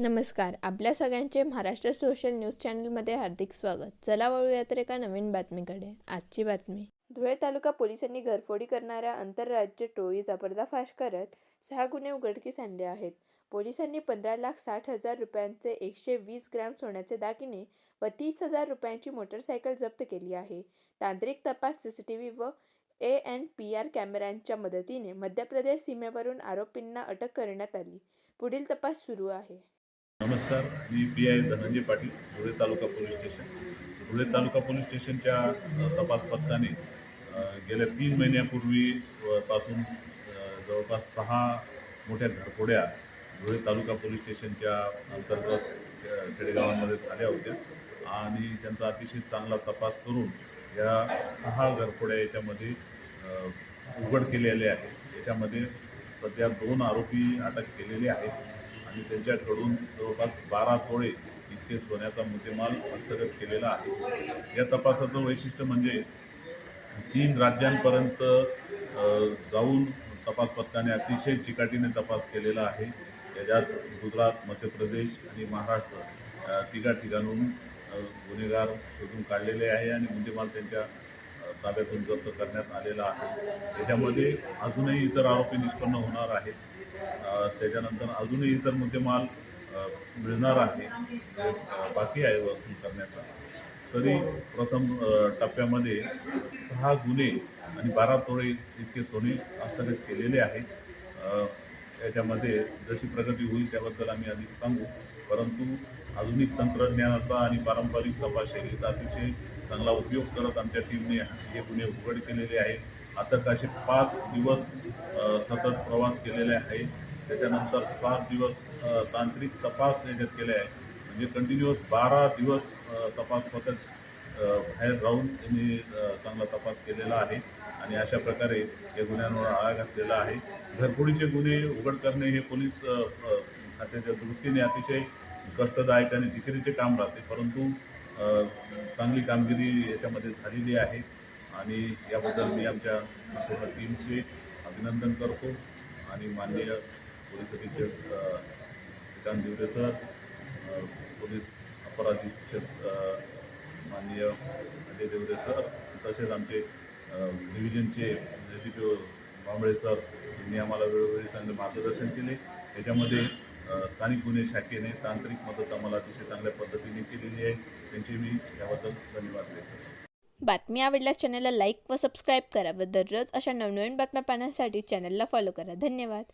नमस्कार. आपल्या सगळ्यांचे महाराष्ट्र सोशल न्यूज चॅनलमध्ये हार्दिक स्वागत. चला वळूया तर एका नवीन बातमीकडे. आजची बातमी. धुळे तालुका पोलिसांनी घरफोडी करणाऱ्या आंतरराज्य टोळीचा पर्दाफाश करत सहा गुन्हे उघडकीस आणले आहेत. पोलिसांनी पंधरा लाख साठ हजार रुपयांचे एकशे वीस ग्रॅम सोन्याचे दागिने व तीस हजार रुपयांची मोटरसायकल जप्त केली आहे. तांत्रिक तपास सी सी टी व्ही व ए एन पी आर कॅमेऱ्यांच्या मदतीने मध्य प्रदेश सीमेवरून आरोपींना अटक करण्यात आली. पुढील तपास सुरू आहे. नमस्कार मी P I Dhananjay Patil Dhule taluka police station. Dhule taluka police स्टेशनच्या तपास पथकाने गेल्या तीन महिन्यापूर्वी पासून जवळपास सहा मोठ्या घरफोड्या धुळे तालुका पोलीस स्टेशनच्या अंतर्गत खेडेगावांमध्ये झाल्या होत्या. आणि त्यांचा अतिशय चांगला तपास करून या सहा घरफोड्या याच्यामध्ये उघड केलेले आहेत. याच्यामध्ये सध्या दोन आरोपी अटक केलेले आहेत. आणि त्यांच्याकडून जवळपास बारा तोळे इतके सोन्याचा मुद्देमाल हस्तगत केलेला आहे. या तपासाचं वैशिष्ट्य म्हणजे तीन राज्यांपर्यंत जाऊन तपास पथकाने अतिशय चिकाटीने तपास केलेला आहे. त्याच्यात गुजरात मध्य प्रदेश आणि महाराष्ट्र तिघा ठिकाणून गुन्हेगार शोधून काढलेले आहे आणि मुद्देमाल त्यांच्या ताब्यातून जप्त करण्यात आलेला आहे. त्याच्यामध्ये अजूनही इतर आरोपी निष्पन्न होणार आहेत. त्याच्यानंतर अजूनही इतर मुद्देमाल मिळणार आहे बाकी आहे वसूल करण्याचा. तरी प्रथम टप्प्यामध्ये सहा गुन्हे आणि बारा तोळे इतके सोने हस्तगत केलेले आहे याच्यामध्ये जशी प्रगती होईल त्याबद्दल आम्ही अधिक सांगू. परंतु आधुनिक तंत्रज्ञानाचा आणि पारंपरिक तपासशैलीचा अतिशय चांगला उपयोग करत आमच्या टीमने हे गुन्हे उघड केलेले आहेत. आता असे पाच दिवस सतत प्रवास केलेले आहे त्याच्यानंतर सात दिवस तांत्रिक तपास याच्यात केले आहे. म्हणजे कंटिन्युअस बारा दिवस तपास पथक बाहेर राहून त्यांनी चांगला तपास केलेला आहे. आणि अशा प्रकारे या गुन्ह्यांवर आळा घातलेला आहे. घरफोडीचे गुन्हे उघड करणे हे पोलीस खात्याच्या दृष्टीने अतिशय कष्टदायक आणि जिकिरीचे काम राहते. परंतु चांगली कामगिरी याच्यामध्ये झालेली आहे. आणि याबद्दल मी आमच्या संपूर्ण टीमचे अभिनंदन करतो. आणि माननीय पोलीस अधीक्षक श्रीकांत दिवरे सर पोलीस अपर अधीक्षक माननीय अजय देवरे सर तसेच आमचे अ, डिव्हिजनचे एक्झिक्युटिव्ह भांबळे सर यांनी आम्हाला वेळोवेळी चांगले मार्गदर्शन केले. त्याच्यामध्ये स्थानिक गुन्हे शाखेने तांत्रिक मदत आम्हाला अतिशय चांगल्या पद्धतीने केलेली आहे. त्यांचे मी याबद्दल धन्यवाद देतो बातमी आवडल्यास चॅनलला लाईक व सबस्क्राईब करा व दररोज अशा नवनवीन बातम्या पाहण्यासाठी चॅनलला फॉलो करा. धन्यवाद.